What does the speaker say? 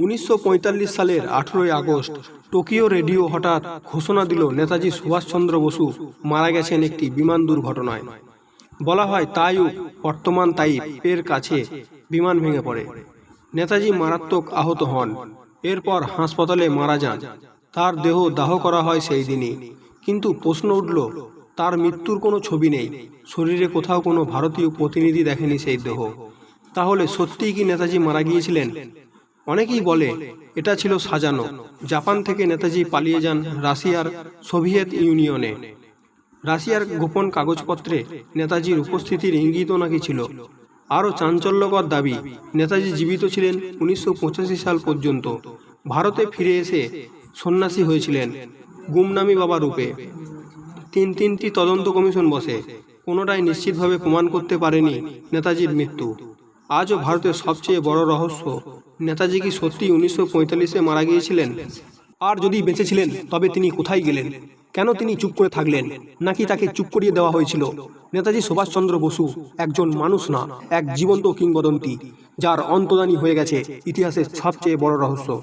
উনিশশো পঁয়তাল্লিশ সালের আঠেরোই আগস্ট টোকিও রেডিও হঠাৎ ঘোষণা দিল নেতাজি সুভাষচন্দ্র বসু মারা গেছেন একটি বিমান দুর্ঘটনায়। বলা হয় তাইও বর্তমান তাইপ এর কাছে বিমান ভেঙে পড়ে। নেতাজি মারাত্মক আহত হন। এরপর হাসপাতালে মারা যান। তার দেহ দাহ করা হয় সেই দিনই। কিন্তু প্রশ্ন উঠল, তার মৃত্যুর কোনো ছবি নেই। শরীরে কোথাও কোনো ভারতীয় প্রতিনিধি দেখেনি সেই দেহ। তাহলে সত্যিই কি নেতাজি মারা গিয়েছিলেন? অনেকেই বলে এটা ছিল সাজানো। জাপান থেকে নেতাজি পালিয়ে যান রাশিয়ার সোভিয়েত ইউনিয়নে। রাশিয়ার গোপন কাগজপত্রে নেতাজির উপস্থিতির ইঙ্গিতও নাকি ছিল? আরও চাঞ্চল্যকর দাবি নেতাজি জীবিত ছিলেন উনিশশো পঁচাশি সাল পর্যন্ত। ভারতে ফিরে এসে সন্ন্যাসী হয়েছিলেন গুমনামি বাবা রূপে। তিন তিনটি তদন্ত কমিশন বসে। কোনোটাই নিশ্চিতভাবে প্রমাণ করতে পারেনি নেতাজির মৃত্যু। আজও ভারতের সবচেয়ে বড় রহস্য। নেতাজি কি সত্যি উনিশশো পঁয়তাল্লিশে মারা গিয়েছিলেন? আর যদি বেঁচেছিলেন তবে তিনি কোথায় গেলেন? কেন তিনি চুপ করে থাকলেন? নাকি তাকে চুপ করিয়ে দেওয়া হয়েছিল? নেতাজি সুভাষচন্দ্র বসু একজন মানুষ না এক জীবন্ত কিংবদন্তি যার অন্তদানী হয়ে গেছে ইতিহাসের সবচেয়ে বড় রহস্য।